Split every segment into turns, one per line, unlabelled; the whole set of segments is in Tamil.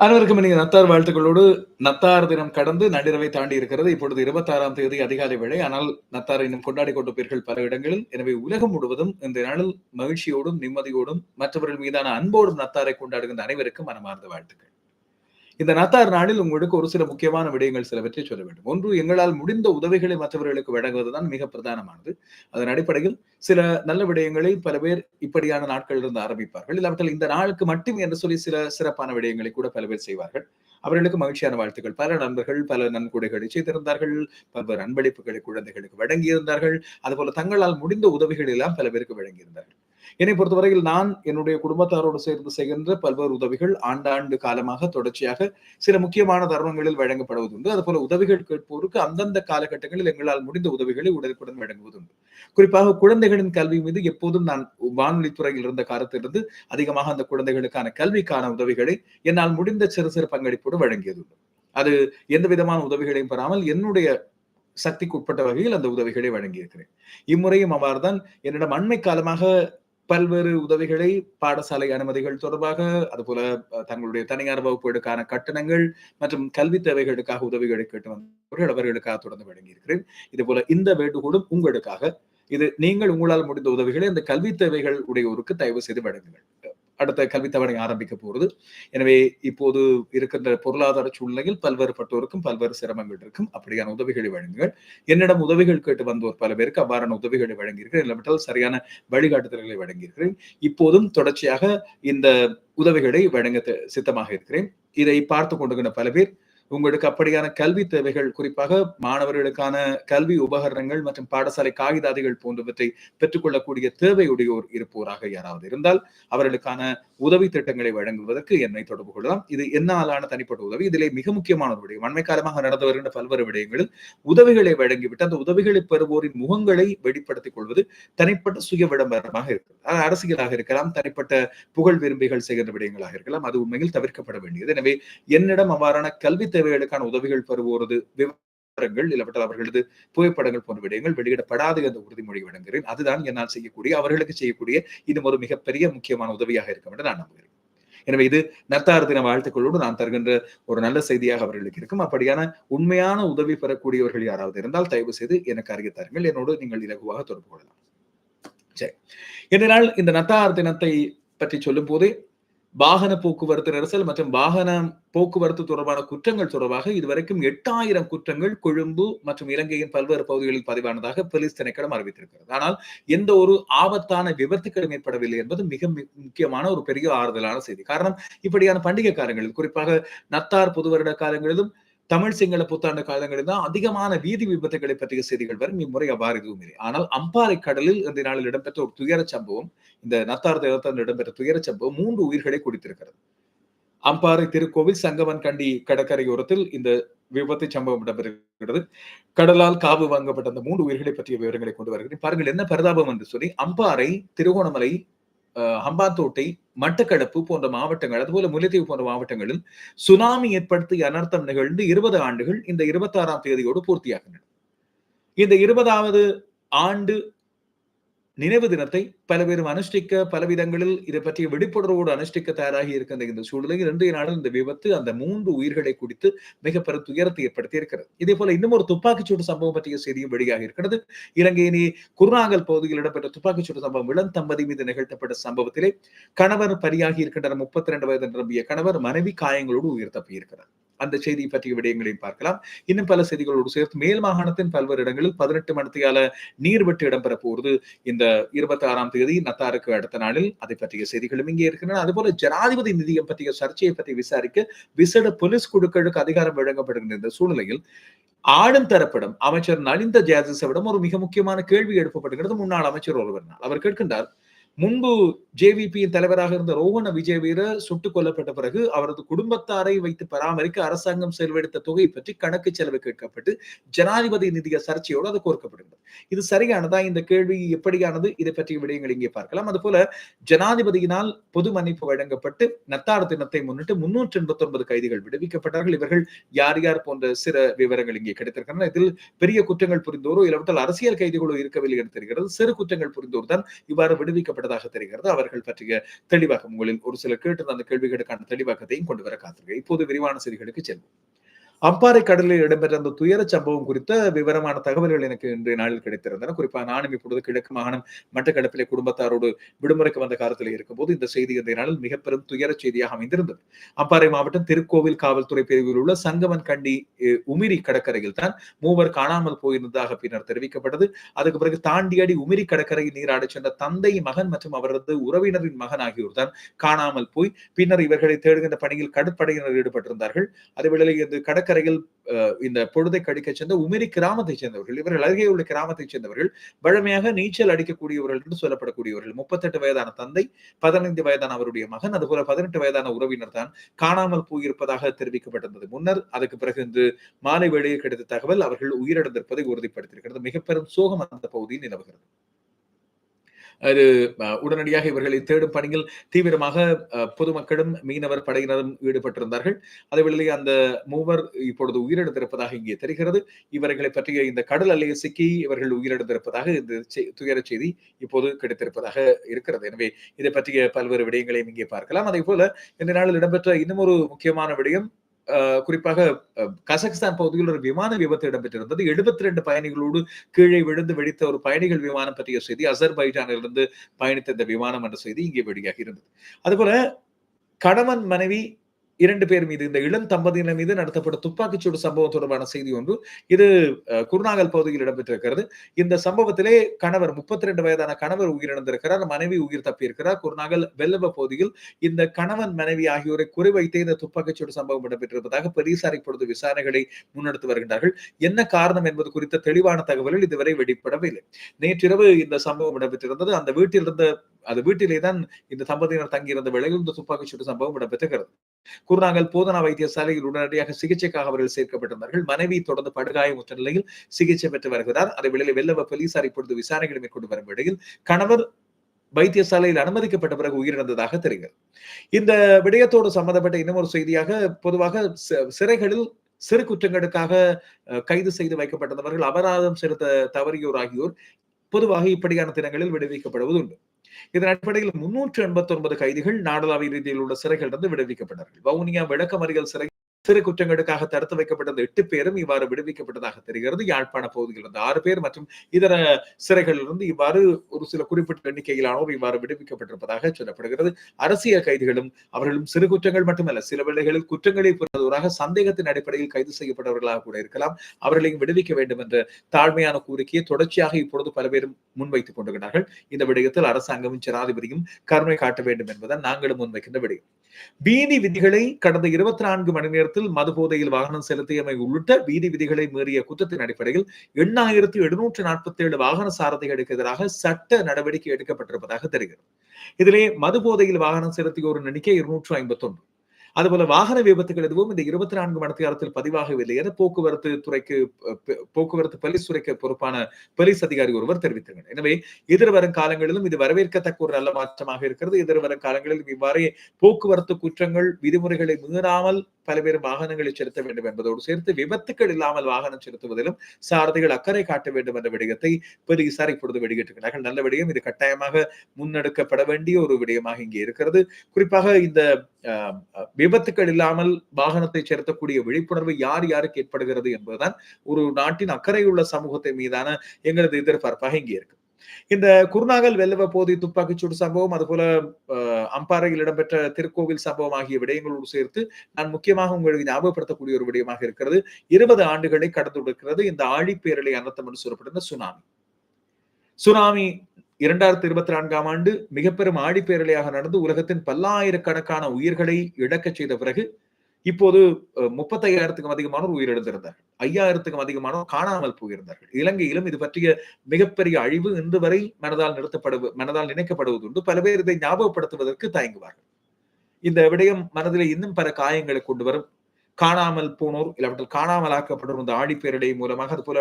அனைவருக்கும் இனி நத்தார் வாழ்த்துக்களோடு நத்தார் தினம் கடந்து நள்ளிரவை தாண்டி இருக்கிறது. இப்பொழுது இருபத்தாறாம் தேதி அதிகாலை வேளை. ஆனால் நத்தாரை இன்னும் கொண்டாடி கொண்டிருப்பீர்கள் பல இடங்களில். எனவே உலகம் முழுவதும் இந்த நாளில் மகிழ்ச்சியோடும் நிம்மதியோடும் மற்றவர்கள் மீதான அன்போடும் நத்தாரை கொண்டாடுகின்ற அனைவருக்கும் மனமார்ந்த வாழ்த்துக்கள். இந்த நாத்தாறு நாளில் உங்களுக்கு ஒரு சில முக்கியமான விடயங்கள் சிலவற்றை சொல்ல வேண்டும். ஒன்று எங்களால் முடிந்த உதவிகளை மற்றவர்களுக்கு வழங்குவதுதான் மிக பிரதானமானது. அதன் அடிப்படையில் சில நல்ல விடயங்களை பல பேர் இப்படியான நாட்கள் இருந்து ஆரம்பிப்பார்கள். இல்லாவிட்டால் இந்த நாளுக்கு மட்டும் என்று சொல்லி சில சிறப்பான விடயங்களை கூட பல பேர் செய்வார்கள். அவர்களுக்கு மகிழ்ச்சியான வாழ்த்துக்கள். பல நண்பர்கள் பல நன்கொடைகளை செய்திருந்தார்கள் பல்வேறு அன்பளிப்புகளை குழந்தைகளுக்கு வழங்கியிருந்தார்கள். அதுபோல தங்களால் முடிந்த உதவிகள் எல்லாம் பல பேருக்கு வழங்கியிருந்தார்கள். என்னை பொறுத்தவரையில் நான் என்னுடைய குடும்பத்தாரோடு சேர்ந்து செய்கின்ற பல்வேறு உதவிகள் ஆண்டாண்டு காலமாக தொடர்ச்சியாக சில முக்கியமான தருணங்களில் வழங்கப்படுவதுண்டு. அதுபோல உதவிகள் கேட்போருக்கு அந்தந்த காலகட்டங்களில் எங்களால் முடிந்த உதவிகளை உடனுக்குடன் வழங்குவதுண்டு. குறிப்பாக குழந்தைகளின் கல்வி மீது எப்போதும் நான் வானொலி துறையில் இருந்த காலத்திலிருந்து அதிகமாக அந்த குழந்தைகளுக்கான கல்விக்கான உதவிகளை என்னால் முடிந்த சிறு சிறு பங்களிப்போடு வழங்கியதுண்டு. அது எந்த விதமான உதவிகளையும் பெறாமல் என்னுடைய சக்திக்கு உட்பட்ட வகையில் அந்த உதவிகளை வழங்கியிருக்கிறேன். இம்முறையும் அவ்வாறுதான். என்னிடம் அண்மை காலமாக பல்வேறு உதவிகளை பாடசாலை அனுமதிகள் தொடர்பாக அதுபோல தங்களுடைய தனியார் வகுப்புகளுக்கான கட்டணங்கள் மற்றும் கல்வி தேவைகளுக்காக உதவிகளை கேட்டு வந்தவர்கள் அவர்களுக்காக தொடர்ந்து வழங்கியிருக்கிறேன். இது போல இந்த வேண்டுகோளும் உங்களுக்காக. இது நீங்கள் உங்களால் முடிந்த உதவிகளை அந்த கல்வி தேவைகள் உடையோருக்கு தயவு செய்து வழங்குங்கள். அடுத்த கல்வி தவணை ஆரம்பிக்க போகிறது எனவே இப்போது இருக்கின்ற பொருளாதார சூழ்நிலையில் பல்வேறு பட்டோருக்கும் பல்வேறு சிரமங்கள் இருக்கும். அப்படியான உதவிகளை வழங்குங்கள். என்னிடம் உதவிகள் கேட்டு வந்தோர் பல பேருக்கு அவ்வாறான உதவிகளை வழங்கியிருக்கிறேன். இல்லாவிட்டால் சரியான வழிகாட்டுதல்களை வழங்கியிருக்கிறேன். இப்போதும் தொடர்ச்சியாக இந்த உதவிகளை வழங்க சித்தமாக இருக்கிறேன். இதை பார்த்து கொண்டுகின்ற பல பேர் உங்களுக்கு அப்படியான கல்வி தேவைகள் குறிப்பாக மாணவர்களுக்கான கல்வி உபகரணங்கள் மற்றும் பாடசாலை காகிதாதிகள் போன்றவற்றை பெற்றுக்கொள்ளக்கூடிய தேவையுடையோர் இருப்போராக யாராவது இருந்தால் அவர்களுக்கான உதவி திட்டங்களை வழங்குவதற்கு என்னை தொடர்பு கொள்ளலாம். இது என்னாலான தனிப்பட்ட உதவி. இதிலே மிக முக்கியமான ஒரு விடயம். அண்மை காலமாக நடந்து வருகின்ற பல்வேறு விடயங்களில் உதவிகளை வழங்கிவிட்டு அந்த உதவிகளை பெறுவோரின் முகங்களை வெளிப்படுத்திக் கொள்வது தனிப்பட்ட சுய விளம்பரமாக இருக்கிறது. அரசியலாக இருக்கலாம் தனிப்பட்ட புகழ் விரும்பிகள் செய்கின்ற விடயங்களாக இருக்கலாம். அது உண்மையில் தவிர்க்கப்பட வேண்டியது. எனவே என்னிடம் அவ்வாறான கல்வி தேவைகளுக்கான உதவிகள் பெறுவோரது விவரங்கள் இல்லாவிட்டால் அவர்களது புகைப்படங்கள் போன்ற விடயங்கள் வெளியிடப்படாது என்ற உறுதிமொழி வழங்குகிறேன். அதுதான் என்னால் செய்யக்கூடிய அவர்களுக்கு செய்யக்கூடிய இது ஒரு மிகப்பெரிய முக்கியமான உதவியாக இருக்கும் என்று நான் நம்புகிறேன். எனவே இது நத்தார் தின வாழ்த்துக்களோடு நான் தருகின்ற ஒரு நல்ல செய்தியாக அவர்களுக்கு இருக்கும். அப்படியான உண்மையான உதவி பெறக்கூடியவர்கள் யாராவது இருந்தால் தயவு செய்து எனக்கு அறிய தாருங்கள். என்னோடு நீங்கள் இலகுவாக தொடர்பு கொள்ளலாம். சரி. இதனால் இந்த நத்தார் தினத்தை பற்றி சொல்லும் போதே வாகன போக்குவரத்து நெரிசல் மற்றும் வாகன போக்குவரத்து தொடர்பான குற்றங்கள் தொடர்பாக இதுவரைக்கும் எட்டாயிரம் குற்றங்கள் கொழும்பு மற்றும் இலங்கையின் பல்வேறு பகுதிகளில் பதிவானதாக போலீஸ் திணைக்களம் அறிவித்திருக்கிறது. ஆனால் எந்த ஒரு ஆபத்தான விபத்துக்களும் ஏற்படவில்லை என்பது மிக முக்கியமான ஒரு பெரிய ஆறுதலான செய்தி. காரணம் இப்படியான பண்டிகை காலங்களில் குறிப்பாக நத்தார் புது வருட காலங்களிலும் தமிழ் சிங்கள புத்தாண்டு காலங்களில் தான் அதிகமான வீதி விபத்துகளை பற்றிய செய்திகள் வரும். இம்முறை அவ்வாறு எதுவும் இல்லை. ஆனால் அம்பாறை கடலில் இந்த நாளில் இடம்பெற்ற ஒரு துயர சம்பவம் இந்த நத்தார் தேவத்தாண்டு இடம்பெற்ற துயர சம்பவம் மூன்று உயிர்களை குடித்திருக்கிறது. அம்பாறை திருக்கோவில் சங்கவன் கண்டி கடற்கரையோரத்தில் இந்த விபத்து சம்பவம் இடம்பெறுகிறது. கடலால் காவு வாங்கப்பட்ட அந்த மூன்று உயிர்களை பற்றிய விவரங்களை கொண்டு வருகிறேன். பாருங்கள் என்ன பரிதாபம் என்று சொல்லி அம்பாறை திருகோணமலை அம்பாத்தோட்டை மட்டக்களப்பு போன்ற மாவட்டங்கள் அதுபோல முல்லைத்தீவு போன்ற மாவட்டங்களில் சுனாமி ஏற்படுத்திய அனர்த்தம் நிகழ்ந்து இருபது ஆண்டுகள் இந்த இருபத்தாறாம் தேதியோடு பூர்த்தியாகின்றன. இந்த இருபதாவது ஆண்டு நினைவு தினத்தை பல பேரும் அனுஷ்டிக்க பல விதங்களில் இதை பற்றிய விழிப்புணர்வோடு அனுஷ்டிக்க தயாராகி இருக்கின்ற இந்த சூழ்நிலையில் இன்றைய நாளில் இந்த விபத்து அந்த மூன்று உயிர்களை குடித்து மிக பெரும் துயரத்தை ஏற்படுத்தி இருக்கிறது. இதே போல இன்னும் ஒரு துப்பாக்கிச்சூடு சம்பவம் பற்றிய செய்தியும் வெளியாக இருக்கிறது. இலங்கையினி குருநாகல் பகுதியில் இடம்பெற்ற துப்பாக்கிச்சூடு சம்பவம் இளம் தம்பதி மீது நிகழ்த்தப்பட்ட சம்பவத்திலே கணவர் பலியாகி இருக்கின்ற முப்பத்தி இரண்டு வயது நிரம்பிய கணவர் மனைவி காயங்களோடு உயிர் தப்பியிருக்கிறார். அந்த செய்தி பற்றிய விடயங்களையும் பார்க்கலாம். இன்னும் பல செய்திகளோடு சேர்த்து மேல் மாகாணத்தின் பல்வேறு இடங்களில் பதினெட்டு மணித்தியால நீர்வெட்டு இடம்பெற போவது இந்த இருபத்தி ஆறாம் தேதி நத்தாருக்கு அடுத்த நாளில் அதை பற்றிய செய்திகளும் இங்கே இருக்கின்றன. அதுபோல ஜனாதிபதி நிதியம் பற்றிய சர்ச்சையை பற்றி விசாரிக்க விசேட போலீஸ் குழுக்களுக்கு அதிகாரம் வழங்கப்படுகின்ற இந்த சூழ்நிலையில் ஆளும் தரப்படும் அமைச்சர் நலிந்த ஜெயதிசவிடம் ஒரு மிக முக்கியமான கேள்வி எழுப்பப்படுகிறது. முன்னாள் அமைச்சர் ஒருவர் அவர் கேட்கின்றார் முன்பு ஜேவிபியின் தலைவராக இருந்த ரோஹண வீரர் சுட்டுக் கொல்லப்பட்ட பிறகு அவரது குடும்பத்தாரை வைத்து பராமரிக்க அரசாங்கம் செலவெடுத்த தொகை பற்றி கணக்கு செலவு கேட்கப்பட்டு ஜனாதிபதி நிதிய சர்ச்சையோடு அது கோர்க்கப்படுகிறது. இது சரியானதா? இந்த கேள்வி எப்படியானது? இதை பற்றிய விடயங்கள் இங்கே பார்க்கலாம். அதுபோல ஜனாதிபதியினால் பொது மன்னிப்பு வழங்கப்பட்டு நத்தார் தினத்தை முன்னிட்டு முன்னூற்றி எண்பத்தி ஒன்பது கைதிகள் விடுவிக்கப்பட்டார்கள். இவர்கள் யார் யார் போன்ற சில விவரங்கள் இங்கே கிடைத்திருக்கின்றன. இதில் பெரிய குற்றங்கள் புரிந்தோரோ இல்லாவிட்டால் அரசியல் கைதிகளோ இருக்கவில்லை என்று தெரிகிறது. சிறு குற்றங்கள் புரிந்தோர் தான் இவ்வாறு விடுவிக்கப்பட்ட கண்டதாக தெரிகிறது. அவர்கள் பற்றிய தெளிவாக்கம் உங்களில் ஒரு சிலர் கேட்டிருந்த அந்த கேள்விகளுக்கான தெளிவாக்கத்தையும் கொண்டு வர காத்திருக்கிறேன். இப்போது விரிவான செய்திகளுக்கு செல்வோம். அம்பாறை கடலில் இடம்பெற்ற அந்த துயர சம்பவம் குறித்த விவரமான தகவல்கள் எனக்கு இன்றைய நாளில் கிடைத்திருந்தன. குறிப்பாக நானும் இப்பொழுது கிழக்கு மாகாணம் மட்டக்களப்பிலே குடும்பத்தாரோடு விடுமுறைக்கு வந்த காலத்தில் இருக்கும்போது இந்த செய்தி இன்றைய நாளில் மிக பெரும் துயர செய்தியாக அமைந்திருந்தது. அம்பாறை மாவட்டம் திருக்கோவில் காவல்துறை பிரிவில் உள்ள சங்கமன் கண்டி உமிரி கடற்கரையில் தான் மூவர் காணாமல் போயிருந்ததாக பின்னர் தெரிவிக்கப்பட்டது. அதுக்கு பிறகு தாண்டியடி உமிரி கடற்கரையில் நீராடச் சென்ற தந்தை மகன் மற்றும் அவரது உறவினரின் மகன் ஆகியோர் தான் காணாமல் போய் பின்னர் இவர்களை தேடுகின்ற பணியில் கடற்படையினர் ஈடுபட்டிருந்தார்கள். அதேவேளை இந்த கடற்கரையில் இந்த பொழுதை கடிக்க சேர்ந்த உமிரி கிராமத்தை சேர்ந்தவர்கள் இவர்கள் அருகே உள்ள கிராமத்தைச் சேர்ந்தவர்கள் வழமையாக நீச்சல் அடிக்கக்கூடியவர்கள் என்று சொல்லப்படக்கூடியவர்கள். முப்பத்தெட்டு வயதான தந்தை பதினைந்து வயதான அவருடைய மகன் அதுபோல பதினெட்டு வயதான உறவினர் தான் காணாமல் போயிருப்பதாக தெரிவிக்கப்பட்டிருந்தது. முன்னர் அதுக்கு பிறகு இன்று மாலை வேளையில் கிடைத்த தகவல் அவர்கள் உயிரிழந்திருப்பதை உறுதிப்படுத்தியிருக்கிறது. மிக பெரும் சோகம் அந்த பகுதியில் நிலவுகிறது. அது உடனடியாக இவர்களை தேடும் பணியில் தீவிரமாக பொதுமக்களும் மீனவர் படையினரும் ஈடுபட்டிருந்தார்கள். அதேவேளையில் அந்த மூவர் இப்பொழுது உயிரிழந்திருப்பதாக இங்கே தெரிகிறது. இவர்களை பற்றிய இந்த கடல் அலையை சிக்கி இவர்கள் உயிரிழந்திருப்பதாக இந்த செ- துயர செய்தி இப்போது கிடைத்திருப்பதாக இருக்கிறது. எனவே இதை பற்றிய பல்வேறு விடயங்களையும் இங்கே பார்க்கலாம். அதே போல இந்த நாளில் இடம்பெற்ற இன்னும் ஒரு முக்கியமான விடயம் குறிப்பாக கசகஸ்தான் பகுதியில் ஒரு விமான விபத்து இடம்பெற்றிருந்தது. எழுபத்தி ரெண்டு பயணிகளோடு கீழே விழுந்து வெடித்த ஒரு பயணிகள் விமானம் பற்றிய செய்தி அசர்பைஜானிலிருந்து பயணித்த இந்த விமானம் என்ற செய்தி இங்கே வெளியாகி இருந்தது. அதுபோல கணவன் மனைவி இரண்டு பேர் மீது இந்த இளம் தம்பதியினர் மீது நடத்தப்பட்ட துப்பாக்கிச்சூடு சம்பவம் தொடர்பான செய்தி ஒன்று இது அஹ், குருநாகல் பகுதியில் இடம்பெற்றிருக்கிறது. இந்த சம்பவத்திலே கணவர் முப்பத்தி ரெண்டு வயதான கணவர் உயிரிழந்திருக்கிறார் மனைவி உயிர் தப்பியிருக்கிறார். குருநாகல் வெல்லவ பகுதியில் இந்த கணவன் மனைவி ஆகியோரை குறிவைத்தே இந்த துப்பாக்கிச்சூடு சம்பவம் இடம்பெற்றிருப்பதாக போலீசார் இப்பொழுது விசாரணைகளை முன்னெடுத்து வருகின்றார்கள். என்ன காரணம் என்பது குறித்த தெளிவான தகவல்கள் இதுவரை வெளிப்படவில்லை. நேற்றிரவு இந்த சம்பவம் இடம்பெற்றிருந்தது. அந்த வீட்டில் இருந்த அந்த வீட்டிலே தான் இந்த தம்பதியினர் தங்கியிருந்த வேளையில் இந்த துப்பாக்கிச்சூடு சம்பவம் இடம்பெற்றுகிறது குருநாங்கல் போதனா வைத்தியசாலையில் உடனடியாக சிகிச்சைக்காக அவர்கள் சேர்க்கப்பட்டிருந்தார்கள். மனைவி தொடர்ந்து படுகாயமுற்ற நிலையில் சிகிச்சை பெற்று வருகிறார். அதை வெளியில் வெள்ளவ போலீசார் இப்பொழுது விசாரணைகளை மேற்கொண்டு வரும் வேளையில் கணவர் வைத்தியசாலையில் அனுமதிக்கப்பட்ட பிறகு உயிரிழந்ததாக தெரிகிறது. இந்த விடயத்தோடு சம்பந்தப்பட்ட இன்னும் ஒரு செய்தியாக பொதுவாக சிறைகளில் சிறு குற்றங்களுக்காக கைது செய்து வைக்கப்பட்டவர்கள் அபராதம் செலுத்த தவறியோர் ஆகியோர் பொதுவாக இப்படியான தினங்களில் விடுவிக்கப்படுவது உண்டு இதன் அடிப்படையில் முன்னூற்று எண்பத்தி ஒன்பது கைதிகள் நாடளாவிய ரீதியில் உள்ள சிறைகளிலிருந்து விடுவிக்கப்பட்டார்கள். வவுனியா விளக்கமறியல் சிறை சிறு குற்றங்களுக்காக தடுத்து வைக்கப்பட்ட எட்டு பேரும் இவ்வாறு விடுவிக்கப்பட்டதாக தெரிகிறது. யாழ்ப்பாண பகுதியில் இருந்த ஆறு பேர் மற்றும் இதர சிறைகளிலிருந்து இவ்வாறு ஒரு சில குறிப்பிட்ட எண்ணிக்கையிலானோர் இவ்வாறு விடுவிக்கப்பட்டிருப்பதாக சொல்லப்படுகிறது. அரசியல் கைதிகளும் அவர்களும் சிறு குற்றங்கள் மட்டுமல்ல சில வேளைகளில் குற்றங்களை புரிந்தவராக சந்தேகத்தின் அடிப்படையில் கைது செய்யப்பட்டவர்களாக கூட இருக்கலாம். அவர்களையும் விடுவிக்க வேண்டும் என்ற தாழ்மையான கோரிக்கையை தொடர்ச்சியாக இப்பொழுது பல பேரும் முன்வைத்துக் கொண்டிருக்கிறார்கள். இந்த விடயத்தில் அரசாங்கமும் ஜனாதிபதியும் கருணை காட்ட வேண்டும் என்பதை நாங்களும் முன்வைக்கின்ற விடயம். பீதி விதிகளை கடந்த இருபத்தி நான்கு மணி நேரத்தில் மது மதுபோதையில் வாகனம் செலுத்தியமை உள்ளிட்ட வீதி விதிகளை மீறிய குற்றத்தின் அடிப்படையில் எண்ணாயிரத்தி எழுநூற்று நாற்பத்தி ஏழு வாகன சாரதிகளுக்கு எதிராக சட்ட நடவடிக்கை எடுக்கப்பட்டிருப்பதாக தெரிகிறது. இதிலே மதுபோதையில் வாகனம் செலுத்தியோரின் எண்ணிக்கை இருநூற்று ஐம்பத்தி ஒன்று அதுபோல வாகன விபத்துகள் எதுவும் இந்த இருபத்தி நான்கு மணி நேரத்தில் பதிவாகவில்லை என போக்குவரத்து துறைக்கு போக்குவரத்து போலீஸ் துறைக்கு பொறுப்பான போலீஸ் அதிகாரி ஒருவர் தெரிவித்திருக்கிறார். எனவே எதிர்வரும் காலங்களிலும் இது வரவேற்கத்தக்க ஒரு நல்ல மாற்றமாக இருக்கிறது. எதிர்வரும் காலங்களிலும் இவ்வாறே போக்குவரத்து குற்றங்கள் விதிமுறைகளை மீறாமல் பல பேர் வாகனங்களை செலுத்த வேண்டும் என்பதோடு சேர்த்து விபத்துக்கள் இல்லாமல் வாகனம் செலுத்துவதிலும் சாரதிகள் அக்கறை காட்ட வேண்டும் என்ற விடயத்தை போலீசார் இப்பொழுது வெளியிட்டிருக்கிறார்கள். நல்ல விடயம். இது கட்டாயமாக முன்னெடுக்கப்பட வேண்டிய ஒரு விடயமாக இங்கே இருக்கிறது. குறிப்பாக இந்த விபத்துக்கள் இல்லாமல் வாகனத்தை செலுத்தக்கூடிய விழிப்புணர்வு யார் யாருக்கு ஏற்படுகிறது என்பதுதான் ஒரு நாட்டின் அக்கறையுள்ள சமூகத்தை மீதான எங்களது எதிர்பார்ப்பாக இங்கே இருக்கு. இந்த குருநாகல் வெள்ளவ துப்பாக்கி துப்பாக்கிச்சூடு சம்பவம் அதுபோல அம்பாறையில் இடம்பெற்ற திருக்கோவில் சம்பவம் ஆகிய விடயங்களோடு சேர்த்து நான் முக்கியமாக உங்களுக்கு ஞாபகப்படுத்தக்கூடிய ஒரு விடயமாக இருக்கிறது. இருபது ஆண்டுகளை கடந்து இருக்கிறது இந்த ஆழிப்பேரலை அனர்த்தம் என்று சொல்லப்படுகிற சுனாமி. சுனாமி இரண்டாயிரத்தி இருபத்தி நான்காம் ஆண்டு மிகப்பெரும் ஆழிப்பேரலையாக நடந்து உலகத்தின் பல்லாயிரக்கணக்கான உயிர்களை இழக்கச் செய்த பிறகு இப்போது முப்பத்தையாயிரத்துக்கும் அதிகமானோர் உயிரிழந்திருந்தார்கள். ஐயாயிரத்துக்கும் அதிகமானோர் காணாமல் போயிருந்தார்கள். இலங்கையிலும் இது பற்றிய மிகப்பெரிய அழிவு இன்று வரை மனதால் நிறுத்தப்படுவ மனதால் நினைக்கப்படுவதுண்டு. பல பேர் இதை ஞாபகப்படுத்துவதற்கு தயங்குவார்கள். இந்த விடயம் மனதிலே இன்னும் பல காயங்களை கொண்டு வரும். காணாமல் போனோர் இல்லாவற்றில் காணாமல் ஆக்கப்பட்டோர் இந்த ஆழிப்பேரடை மூலமாக அது போல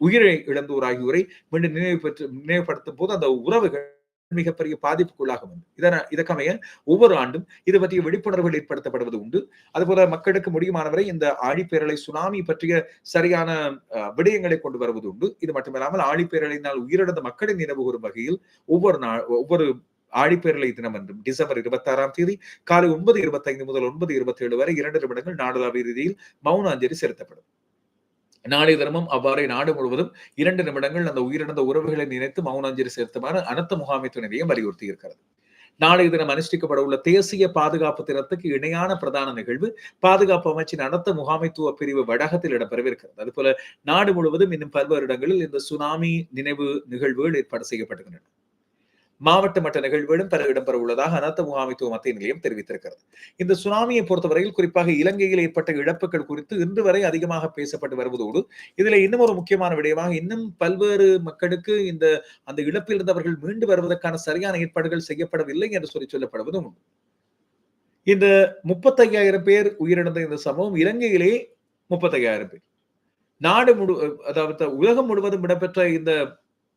உயிரை இழந்தோர் ஆகியோரை மீண்டும் நினைவு பெற்று நினைவுபடுத்தும் போது அந்த உறவுகள் மிகப்பெரிய பாதிப்புக்குள்ளாகும் இதன இதற்கமைய ஒவ்வொரு ஆண்டும் இது பற்றிய விழிப்புணர்வுகள் ஏற்படுத்தப்படுவது உண்டு. அதுபோல மக்களுக்கு முடியுமானவரை இந்த ஆழிப்பேரலை சுனாமி பற்றிய சரியான அஹ், விடயங்களை கொண்டு வருவது உண்டு. இது மட்டுமில்லாமல் ஆழிப்பேரலினால் உயிரிழந்த மக்களின் நினைவு கூறும் வகையில் ஒவ்வொரு நாள் ஒவ்வொரு ஆழிப்பேரலை தினம் என்றும் டிசம்பர் இருபத்தி ஆறாம் தேதி காலை ஒன்பது இருபத்தி ஐந்து முதல் ஒன்பது இருபத்தி ஏழு வரை இரண்டு நிமிடங்கள் நாடளாவிய ரீதியில் மௌன அஞ்சலி செலுத்தப்படும். நாளைய தினமும் அவ்வாறே நாடு முழுவதும் இரண்டு நிமிடங்கள் அந்த உயிரிழந்த உறவுகளை நினைத்து மௌனாஞ்சலி செலுத்துமாறு அனர்த்த முகாமைத்துவனையும் நிலையம் வலியுறுத்தி இருக்கிறது நாளைய தினம் அனுஷ்டிக்கப்பட உள்ள தேசிய பாதுகாப்பு தினத்துக்கு இணையான பிரதான நிகழ்வு பாதுகாப்பு அமைச்சின் அனர்த்த முகாமைத்துவ பிரிவு வடகத்தில் இடம்பெறவிருக்கிறது. அதுபோல நாடு முழுவதும் இன்னும் பல்வேறு இடங்களில் இந்த சுனாமி நினைவு நிகழ்வுகள் ஏற்பாடு செய்யப்படுகின்றன மாவட்ட மட்ட நிகழ்வுகளும் பல இடம்பெற உள்ளதாக அனர்த்த முகாமைத்துவ மத்திய நிலையம் தெரிவித்திருக்கிறது. இந்த சுனாமியை பொறுத்தவரையில் குறிப்பாக இலங்கையில் ஏற்பட்ட இழப்புகள் குறித்து இன்று வரை அதிகமாக பேசப்பட்டு வருவதோடு இதுல இன்னும் ஒரு முக்கியமான விடயமாக இன்னும் பல்வேறு மக்களுக்கு இந்த அந்த இழப்பில் இருந்தவர்கள் மீண்டு வருவதற்கான சரியான ஏற்பாடுகள் செய்யப்படவில்லை என்று சொல்லி சொல்லப்படுவதும் உண்டு. இந்த முப்பத்தையாயிரம் பேர் உயிரிழந்த இந்த சம்பவம் இலங்கையிலே முப்பத்தையாயிரம் பேர். நாடு முழு அதாவது உலகம் முழுவதும் இடம்பெற்ற இந்த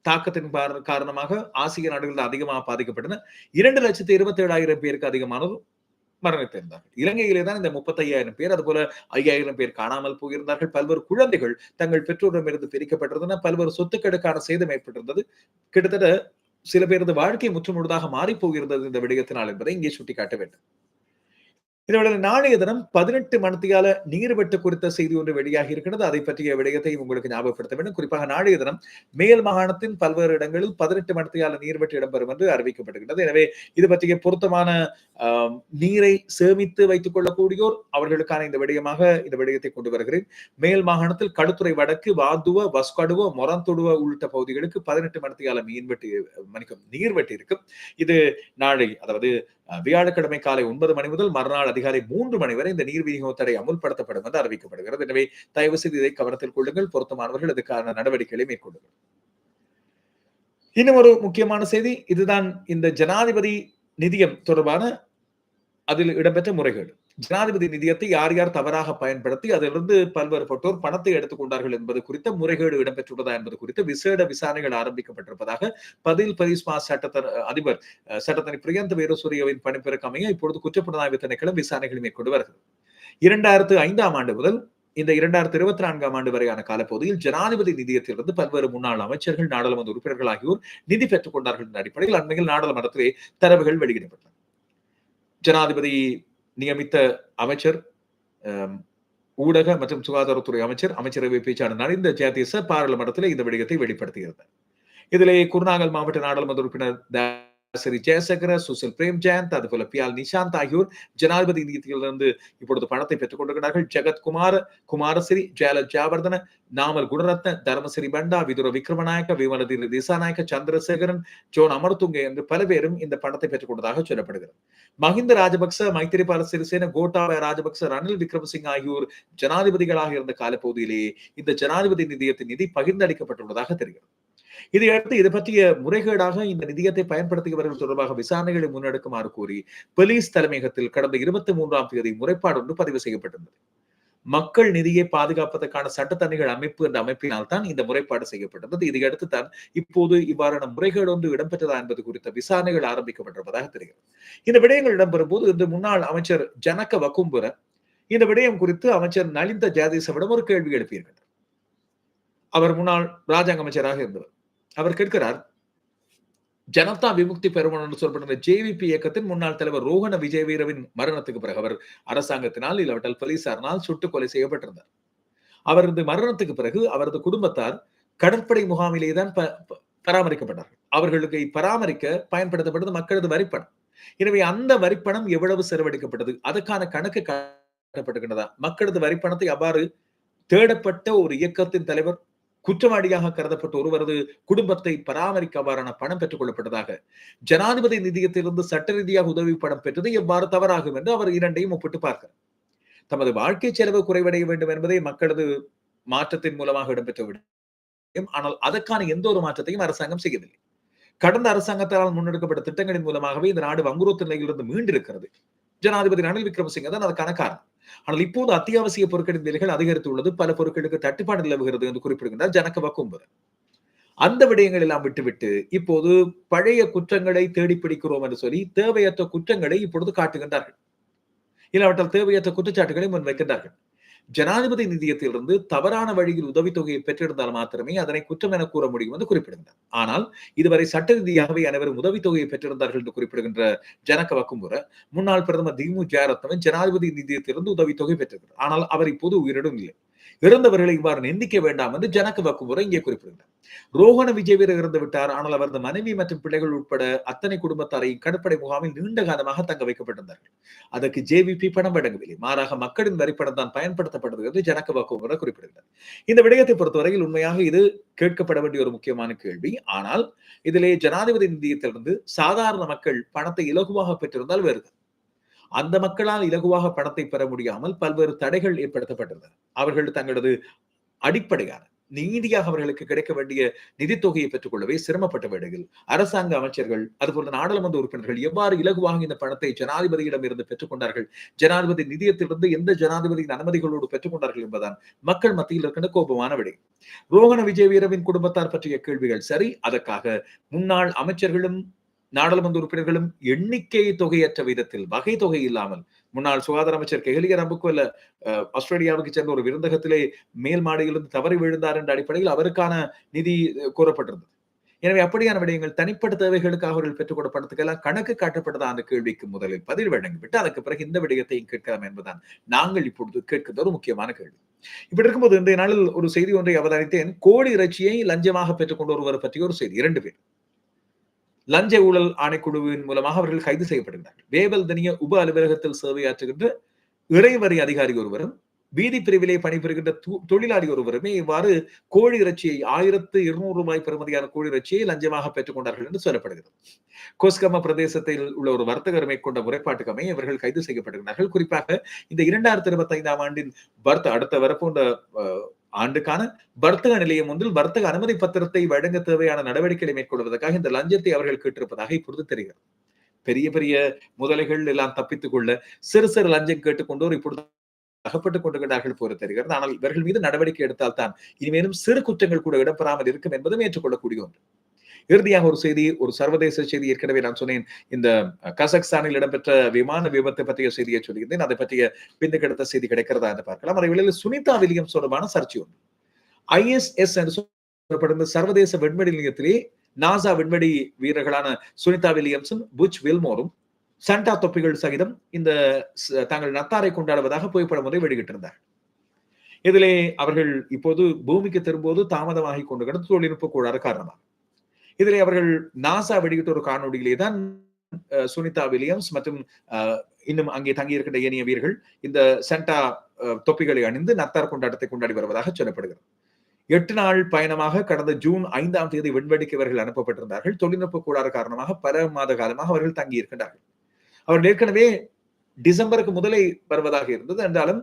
தாக்கத்தின் காரணமாக ஆசிய நாடுகள் அதிகமாக பாதிக்கப்பட்டன. இரண்டு லட்சத்தி இருபத்தி ஏழாயிரம் பேருக்கு அதிகமானதும் மரணித்திருந்தார்கள் இலங்கையிலே தான் இந்த முப்பத்தையாயிரம் பேர் அதுபோல ஐயாயிரம் பேர் காணாமல் போயிருந்தார்கள். பல்வேறு குழந்தைகள் தங்கள் பெற்றோரிடமிருந்து பிரிக்கப்பட்டிருந்தன. பல்வேறு சொத்துக்களுக்கான சேதம் ஏற்பட்டிருந்தது. கிட்டத்தட்ட சில பேரது வாழ்க்கை முற்றுமுழுதாக மாறி போயிருந்தது இந்த விடயத்தினால் என்பதை இங்கே சுட்டிக்காட்ட வேண்டும். இதோட நாளைய தினம் பதினெட்டு மணத்தியால நீர் வெட்டு குறித்த செய்தி ஒன்று வெளியாகி இருக்கிறது. அதை பற்றிய விடயத்தை உங்களுக்கு ஞாபகப்படுத்த வேண்டும். குறிப்பாக நாளைய தினம் மேல் மாகாணத்தின் பல்வேறு இடங்களில் பதினெட்டு மணத்தியால நீர்வெட்டு இடம்பெறும் என்று அறிவிக்கப்படுகிறது எனவே இது பற்றிய பொருத்தமான நீரை சேமித்து வைத்துக் கொள்ளக்கூடியோர் அவர்களுக்கான இந்த விடயமாக இந்த விடயத்தை கொண்டு வருகிறேன். மேல் மாகாணத்தில் கடுத்துறை வடக்கு வாதுவ வஸ்கடுவ மொரந்துடுவ உள்ளிட்ட பகுதிகளுக்கு பதினெட்டு மணித்தியால மீன்வெட்டு மணிக்கும் நீர்வெட்டு இருக்கும். இது நாளை அதாவது வியாழக்கிழமை காலை ஒன்பது மணி முதல் மறுநாள் அதிகாலை மூன்று மணி வரை இந்த நீர் விநியோக தடை அமுல்படுத்தப்படும் என்று அறிவிக்கப்படுகிறது. எனவே தயவு செய்து இதை கவனத்தில் கொள்ளுங்கள். பொருத்தமானவர்கள் இதுக்கான நடவடிக்கைகளை மேற்கொள்ளுங்கள். இன்னும் ஒரு முக்கியமான செய்தி. இதுதான் இந்த ஜனாதிபதி நிதியம் தொடர்பான அதில் இடம்பெற்ற முறைகேடு. ஜனாதிபதி நிதியத்தை யார் யார் தவறாக பயன்படுத்தி அதிலிருந்து பல்வேறுபட்டோர் பணத்தை எடுத்துக்கொண்டார்கள் என்பது குறித்த முறைகேடு இடம்பெற்றுள்ளதா என்பது குறித்து விசேட விசாரணைகள் ஆரம்பிக்கப்பட்டிருப்பதாக பதில் பரிஸ்மா சட்டத்த அதிபர் சட்டத்தனி பிரியந்த வீரசூரியவின் பணிப்பெருக்க அமைய இப்பொழுது குற்றப்புலனாய்வு திணைக்களம் விசாரணைகளை மேற்கொண்டு வருகிறது. இரண்டாயிரத்து ஐந்தாம் ஆண்டு முதல் இந்த இரண்டாயிரத்தி இருபத்தி நான்காம் ஆண்டு வரையான காலப்பகுதியில் ஜனாதிபதி நிதியத்திலிருந்து பல்வேறு முன்னாள் அமைச்சர்கள் நாடாளுமன்ற உறுப்பினர்கள் ஆகியோர் நிதி பெற்றுக் கொண்டார்கள் என்ற அடிப்படையில் அண்மையில் நாடாளுமன்றத்திலே தரவுகள் வெளியிடப்பட்டன. ஜனாதிபதி நியமித்த அமைச்சர் ஊடக மற்றும் சுகாதாரத்துறை அமைச்சர் அமைச்சரவை பேச்சாளர் இந்த ஜெயதீச பாராளுமன்றத்தில் இந்த விடயத்தை வெளிப்படுத்தியிருந்தார். இதிலே குருநாகல் மாவட்ட நாடாளுமன்ற உறுப்பினர் தாசரி ஜெயசேகர சுசில் பிரேம்ஜயந்த் அதுபோல ஆல் நிஷாந்த் ஆகியோர் ஜனாதிபதி நிதியத்திலிருந்து இப்பொழுது பணத்தை பெற்றுக் கொண்டிருக்கிறார்கள். ஜெகத் குமார் ஜாவர்தன நாமல் குணரத்ன தர்மசிரி பண்டா விதுர விக்ரமநாயக்க விமலதி திசாநாயக்க சந்திரசேகரன் ஜோன் அமர்துங்க என்று பல பேரும் இந்த பணத்தை பெற்றுக் கொண்டதாக சொல்லப்படுகிறது. மஹிந்த ராஜபக்ச மைத்திரிபால சிறிசேன கோட்டாபய ராஜபக்ச ரணில் விக்ரமசிங் ஆகியோர் ஜனாதிபதிகளாக இருந்த காலப்பகுதியிலேயே இந்த ஜனாதிபதி நிதியத்தின் நிதி பகிர்ந்தளிக்கப்பட்டுள்ளதாக தெரிகிறது. இதையடுத்து இது பற்றிய முறைகேடாக இந்த நிதியத்தை பயன்படுத்தியவர்கள் தொடர்பாக விசாரணைகளை முன்னெடுக்குமாறு கூறி போலீஸ் தலைமையகத்தில் கடந்த இருபத்தி மூன்றாம் தேதி முறைப்பாடு ஒன்று பதிவு செய்யப்பட்டிருந்தது. மக்கள் நிதியை பாதுகாப்பதற்கான சட்டத்தணிகள் அமைப்பு என்ற அமைப்பினால் தான் இந்த முறைப்பாடு செய்யப்பட்டது இதையடுத்து தான் இப்போது இவ்வாறான முறைகேடு ஒன்று இடம்பெற்றதா என்பது குறித்த விசாரணைகள் ஆரம்பிக்கப்பட்டிருப்பதாக தெரிகிறது. இந்த விடயங்கள் இடம்பெறும் போது இந்த முன்னாள் அமைச்சர் ஜனக்க வக்கும்புர இந்த விடயம் குறித்து அமைச்சர் நலிந்த ஜாதேசவிடம் ஒரு கேள்வி எழுப்பியிருக்கிறார். அவர் முன்னாள் ராஜாங்க அமைச்சராக இருந்தவர். அவர் கேட்கிறார் ஜனதா விமுக்தி பெருமன் என்று சொல்லப்படுகிற ஜேவிபி இயக்கத்தின் முன்னாள் தலைவர் ரோஹண விஜயவீரவின் மரணத்துக்கு பிறகு அவர் அரசாங்கத்தினால் இல்லாவிட்டால் போலீசாரினால் சுட்டுக் கொலை செய்யப்பட்டிருந்தார். அவரது மரணத்துக்கு பிறகு அவரது குடும்பத்தார் கடற்படை முகாமிலே தான் ப- ப- பராமரிக்கப்பட்டார்கள். அவர்களுக்கு பராமரிக்க பயன்படுத்தப்பட்டது மக்களது வரிப்பணம். எனவே அந்த வரிப்பணம் எவ்வளவு செலவழிக்கப்பட்டது? அதற்கான கணக்கு காட்டப்பட்டிருக்கிறதா மக்களது வரிப்பணத்தை அவ்வாறு தேடப்பட்ட ஒரு இயக்கத்தின் தலைவர் குற்றவாளியாக கருதப்பட்ட ஒருவரது குடும்பத்தை பராமரிக்க அவ்வாறான பணம் பெற்றுக் கொள்ளப்பட்டதாக. ஜனாதிபதி நிதியத்திலிருந்து சட்ட ரீதியாக உதவி பணம் பெற்றது எவ்வாறு தவறாகும் என்று அவர் இரண்டையும் ஒப்பிட்டு பார்க்கிறார். தமது வாழ்க்கை செலவு குறைவடைய வேண்டும் என்பதை மக்களது மாற்றத்தின் மூலமாக இடம்பெற்ற விடும் ஆனால் அதற்கான எந்த ஒரு மாற்றத்தையும் அரசாங்கம் செய்யவில்லை. கடந்த அரசாங்கத்தால் முன்னெடுக்கப்பட்ட திட்டங்களின் மூலமாகவே இந்த நாடு வங்குரோத்து நிலையிலிருந்து மீண்டிருக்கிறது. ஜனாதிபதி ரணில் விக்ரமசிங்க தான் அதற்கான காரணம். ஆனால் இப்போது அத்தியாவசிய பொருட்களின் விலைகள் அதிகரித்துள்ளது பல பொருட்களுக்கு தட்டுப்பாடு நிலவுகிறது என்று குறிப்பிடுகின்றார் ஜனக வக்கும்பர் அந்த விடயங்கள் எல்லாம் விட்டுவிட்டு இப்போது பழைய குற்றங்களை தேடி பிடிக்கிறோம் என்று சொல்லி தேவையற்ற குற்றங்களை இப்பொழுது காட்டுகின்றார்கள். இல்லாவிட்டால் தேவையற்ற குற்றச்சாட்டுகளை முன்வைக்கின்றார்கள். ஜனாதிபதி நிதியத்திலிருந்து தவறான வழியில் உதவித்தொகையை பெற்றிருந்தால் மாத்திரமே அதனை குற்றம் என கூற முடியும் என்று குறிப்பிடுகின்றார். ஆனால் இதுவரை சட்ட ரீதியாகவே அனைவரும் உதவித்தொகையை பெற்றிருந்தார்கள் என்று குறிப்பிடுகின்ற ஜனக வக்கும்புற முன்னாள் பிரதமர் திமு ஜெயரத்னவன் ஜனாதிபதி நிதியத்திலிருந்து உதவித்தொகை பெற்றிருக்கிறார். ஆனால் அவர் இப்போது உயிரிடம் இல்லை இறந்தவர்களை இவ்வாறு நிந்திக்க வேண்டாம் என்று ஜனக வக்குமுறை இங்கே குறிப்பிடுகிறார் ரோஹண விஜயவீர இறந்து விட்டார். ஆனால் அவரது மனைவி மற்றும் பிள்ளைகள் உட்பட அத்தனை குடும்பத்தாரை கடற்படை முகாமில் நீண்ட காலமாக தங்க வைக்கப்பட்டிருந்தார்கள். அதற்கு ஜேவிபி பணம் வழங்கவில்லை. மாறாக மக்களின் வரிப்பணம் தான் பயன்படுத்தப்பட்டது என்று ஜனக வக்குமுறை குறிப்பிடுகிறார் இந்த விடயத்தை பொறுத்தவரையில் உண்மையாக இது கேட்கப்பட வேண்டிய ஒரு முக்கியமான கேள்வி. ஆனால் இதிலே ஜனாதிபதி நிதியத்திலிருந்து சாதாரண மக்கள் பணத்தை இலகுவாக பெற்றிருந்தால் வேறுதான். அந்த மக்களால் இலகுவாக பணத்தை பெற முடியாமல் பல்வேறு தடைகள் ஏற்படுத்தப்பட்டிருந்தன அவர்கள் தங்களது அடிப்படையான நீதியாக அவர்களுக்கு கிடைக்க வேண்டிய நிதித்தொகையை பெற்றுக்கொள்ளவே சிரமப்பட்ட வேளையில் அரசாங்க அமைச்சர்கள் அதுபோல நாடாளுமன்ற உறுப்பினர்கள் எவ்வாறு இலகுவாக இந்த பணத்தை ஜனாதிபதியிடம் இருந்து பெற்றுக்கொண்டார்கள் ஜனாதிபதி நிதியத்திலிருந்து எந்த ஜனாதிபதியின் அனுமதிகளோடு பெற்றுக்கொண்டார்கள் என்பதுதான் மக்கள் மத்தியில் இருக்கின்ற கோபமான விடை. ரோகண விஜயவீரவின் குடும்பத்தார் பற்றிய கேள்விகள் சரி அதற்காக முன்னாள் அமைச்சர்களும் நாடாளுமன்ற உறுப்பினர்களும் எண்ணிக்கை தொகையற்ற விதத்தில் வகை தொகை இல்லாமல் முன்னாள் சுகாதார அமைச்சர் கெஹலிய ரம்புக்குவல்ல ஆஸ்திரேலியாவுக்கு சென்ற ஒரு விருந்தகத்திலே மேல் மாடியிலிருந்து தவறி விழுந்தார் என்ற அடிப்படையில் அவருக்கான நிதி கோரப்பட்டிருந்தது எனவே அப்படியான விடயங்கள் தனிப்பட்ட தேவைகளுக்காக அவர்கள் பெற்றுக் கொடுப்பதற்கெல்லாம் கணக்கு காட்டப்பட்டதா? அந்த கேள்விக்கு முதலில் பதில் வழங்கிவிட்டு அதற்கு பிறகு இந்த விடயத்தையும் கேட்கலாம் என்பதுதான் நாங்கள் இப்பொழுது கேட்கின்ற ஒரு முக்கியமான கேள்வி. இப்படி இருக்கும்போது இன்றைய நாளில் ஒரு செய்தி ஒன்றை அவதானித்தேன். கோழி இறைச்சியை லஞ்சமாக பெற்றுக்கொண்டு ஒருவர் பற்றிய ஒரு செய்தி. இரண்டு பேர். லஞ்ச ஊழல் ஆணைக்குழுவின் மூலமாக அவர்கள் கைது செய்யப்படுகிறார்கள் வேவல் தனிய உப அலுவலகத்தில் சேவையாற்றுகின்ற இறைவரி அதிகாரி ஒருவரும் வீதி பிரிவிலே பணிபுரிகின்ற தொழிலாளி ஒருவருமே இவ்வாறு கோழி இறைச்சியை ஆயிரத்து இருநூறு ரூபாய் பெறுமதியான கோழி இறைச்சியை லஞ்சமாக பெற்றுக் கொண்டார்கள் என்று சொல்லப்படுகிறது. கோஸ்கம பிரதேசத்தில் உள்ள ஒரு வர்த்தகர் மேற்கொண்ட முறைப்பாட்டுக்கமே இவர்கள் கைது செய்யப்படுகிறார்கள் குறிப்பாக இந்த இரண்டாயிரத்தி இருபத்தி ஐந்தாம் ஆண்டின் வர்த்த அடுத்த வரப்போன்ற ஆண்டுக்கான வர்த்தக நிலையம் ஒன்றில் வர்த்தக அனுமதி பத்திரத்தை வழங்க தேவையான நடவடிக்கைகளை மேற்கொள்வதற்காக இந்த லஞ்சத்தை அவர்கள் கேட்டிருப்பதாக இப்பொழுது தெரிகிறது. பெரிய பெரிய முதலைகள் எல்லாம் தப்பித்துக் கொள்ள சிறு சிறு லஞ்சம் கேட்டுக்கொண்டோர் இப்பொழுது அகப்பட்டுக் கொண்டுகிறார்கள் போல தெரிகிறது. ஆனால் இவர்கள் மீது நடவடிக்கை எடுத்தால் தான் இனிமேலும் சிறு குற்றங்கள் கூட இடம்பெறாமல் இருக்கும் என்பதும் ஏற்றுக்கொள்ளக்கூடிய ஒன்று. இறுதியாக ஒரு செய்தி ஒரு சர்வதேச செய்தி ஏற்கனவே நான் சொன்னேன். இந்த கசக்ஸ்தானில் இடம்பெற்ற விமான விபத்தை பற்றிய செய்தியை சொல்லியிருந்தேன். அதை பற்றிய பிந்து செய்தி கிடைக்கிறதா என்று பார்க்கலாம். அதை வேளையில் சுனிதா வில்லியம்ஸ் தொடர்பான சர்ச்சை ஒன்று. ஐஎஸ்எஸ் என்று சொல்லப்படும் சர்வதேச விண்வெளி நிலையத்திலே நாசா விண்வெளி வீரர்களான சுனிதா வில்லியம்ஸும் புச் வில்மோரும் சண்டா தொப்பிகள் சகிதம் இந்த தாங்கள் நத்தாரை கொண்டாடுவதாக புகைப்படம் ஒன்றை வெளியிட்டிருந்தார் இதிலே அவர்கள் இப்போது பூமிக்கு திரும்புவது தாமதமாகி கொண்டு கிடந்த தொழில்நுட்ப கோளாறு காரணமாக இதிலே அவர்கள் நாசா வெளியிட்ட ஒரு காணொலியிலே தான் சுனிதா வில்லியம்ஸ் மற்றும் இன்னும் அங்கே தங்கியிருக்கின்ற ஏனைய வீரர்கள் இந்த சென்டா தொப்பிகளை அணிந்து நத்தார் கொண்டாட்டத்தை கொண்டாடி வருவதாக சொல்லப்படுகிறது. எட்டு நாள் பயணமாக கடந்த ஜூன் ஐந்தாம் தேதி விண்வெளிக்கு இவர்கள் அனுப்பப்பட்டிருந்தார்கள். தொழில்நுட்ப கோளாறு காரணமாக பல மாத காலமாக அவர்கள் தங்கி இருக்கின்றார்கள் அவர்கள் ஏற்கனவே டிசம்பருக்கு முதலே வருவதாக இருந்தது. என்றாலும்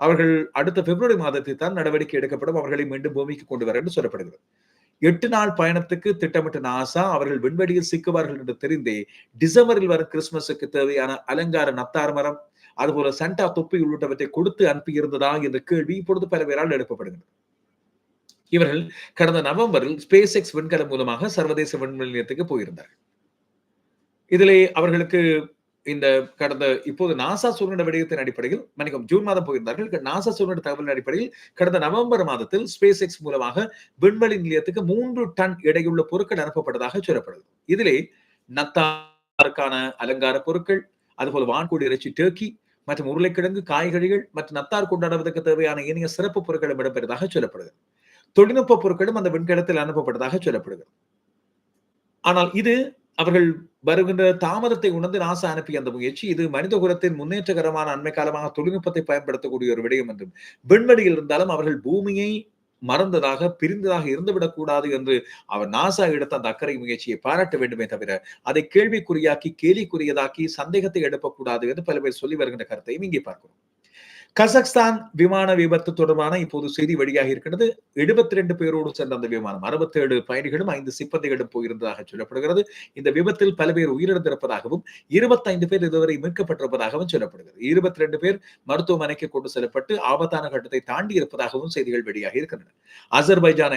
அவர்கள் அடுத்த பிப்ரவரி மாதத்தில் தான் நடவடிக்கை எடுக்கப்படும். அவர்களை மீண்டும் பூமிக்கு கொண்டு வர என்று சொல்லப்படுகிறது. எட்டு நாள் பயணத்துக்கு திட்டமிட்ட நாசா அவர்கள் விண்வெளியில் சிக்குவார்கள் என்று தெரிந்தே டிசம்பரில் வர கிறிஸ்துமஸுக்கு தேவையான அலங்கார நத்தார் மரம் அதுபோல சண்டா தொப்பி உள்ளிட்டவற்றை கொடுத்து அனுப்பியிருந்ததா என்ற கேள்வி இப்பொழுது பல பேரால் எழுப்பப்படுகிறது. இவர்கள் கடந்த நவம்பரில் ஸ்பேஸ் எக்ஸ் விண்கலம் மூலமாக சர்வதேச விண்வெளி நிலையத்துக்கு போயிருந்தார்கள். இதிலே அவர்களுக்கு இந்த கடந்த இப்போது நாசா சூழ்நிலை விடயத்தின் அடிப்படையில் மன்னிக்கும் ஜூன் மாதம் போயிருந்தார்கள் நாசா சூழ்நிலை தகவலின் அடிப்படையில் கடந்த நவம்பர் மாதத்தில் ஸ்பேஸ் எக்ஸ் மூலமாக விண்வெளி நிலையத்துக்கு மூன்று டன் எடையுள்ள பொருட்கள் அனுப்பப்பட்டதாக சொல்லப்படுது. இதிலே நத்தாருக்கான அலங்கார பொருட்கள் அதுபோல வான்கூடி இறைச்சி டேர்க்கி மற்றும் உருளைக்கிழங்கு காய்கறிகள் மற்றும் நத்தார் கொண்டாடுவதற்கு தேவையான இனிய சிறப்பு பொருட்களும் இடம்பெறுவதாக சொல்லப்படுகிறது தொழில்நுட்ப பொருட்களும் அந்த விண்கலத்தில் அனுப்பப்பட்டதாக சொல்லப்படுகிறது ஆனால் இது அவர்கள் வருகின்ற தாமதத்தை உணர்ந்து நாசா அனுப்பிய அந்த முயற்சி இது மனித குலத்தின் முன்னேற்றகரமான அண்மை காலமாக தொழில்நுட்பத்தை பயன்படுத்தக்கூடிய ஒரு விடயம் என்றும் விண்வெளியில் இருந்தாலும் அவர்கள் பூமியை மறந்ததாக பிரிந்ததாக இருந்துவிடக்கூடாது என்று அவர் நாசா எடுத்த அந்த அக்கறை முயற்சியை பாராட்ட வேண்டுமே தவிர அதை கேள்விக்குறியாக்கி கேலிக்குரியதாக்கி சந்தேகத்தை எழுப்பக்கூடாது என்று பல பேர் சொல்லி வருகின்ற கருத்தையும் இங்கே பார்க்கிறோம். கசக்ஸ்தான் விமான விபத்து தொடர்பான இப்போது செய்தி வெளியாக இருக்கிறது எழுபத்தி ரெண்டு பேரோடு சென்ற அந்த விமானம் அறுபத்தி ஏழு பயணிகளும் ஐந்து சிப்பந்திகளும் போயிருந்ததாக சொல்லப்படுகிறது. இந்த விபத்தில் பல பேர் உயிரிழந்திருப்பதாகவும் இருபத்தைந்து பேர் இதுவரை மீட்கப்பட்டிருப்பதாகவும் சொல்லப்படுகிறது. இருபத்தி ரெண்டு பேர் மருத்துவமனைக்கு கொண்டு செல்லப்பட்டு ஆபத்தான கட்டத்தை தாண்டி இருப்பதாகவும் செய்திகள் வெளியாக இருக்கின்றன. அசர்பைஜான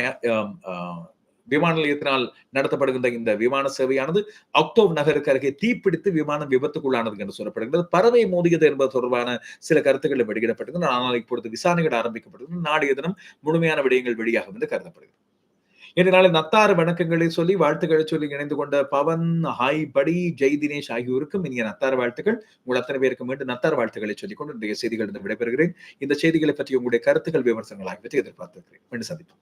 விமான நிலையத்தினால் நடத்தப்படுகின்ற இந்த விமான சேவையானது அக்டோப் நகருக்கு அருகே தீப்பிடித்து விமானம் விபத்துக்குள்ளானது என்று சொல்லப்படுகிறது. பறவை மோதியது என்பது தொடர்பான சில கருத்துக்கள் வெளியிடப்பட்டிருக்கின்றன ஆனால் இப்பொழுது விசாரணைகள் ஆரம்பிக்கப்பட்டிருக்கிறது நாளைய தினம் முழுமையான விடயங்கள் வெளியாகும் என்று கருதப்படுகிறது. இதனால நத்தாறு வணக்கங்களை சொல்லி வாழ்த்துக்களை சொல்லி இணைந்து கொண்ட பவன் ஹாய் படி ஜெய் தினேஷ் ஆகியோருக்கும் இனிய நத்தார் வாழ்த்துக்கள். உங்கள் அத்தனை பேருக்கு மீண்டும் நத்தார் வாழ்த்துக்களை சொல்லிக் கொண்டு இன்றைய செய்திகள் விடைபெறுகிறேன். இந்த செய்திகளை பற்றி உங்களுடைய கருத்துக்கள் விமர்சனங்கள் ஆகியவற்றை எதிர்பார்த்திருக்கிறேன். மீண்டும் சந்திப்போம்.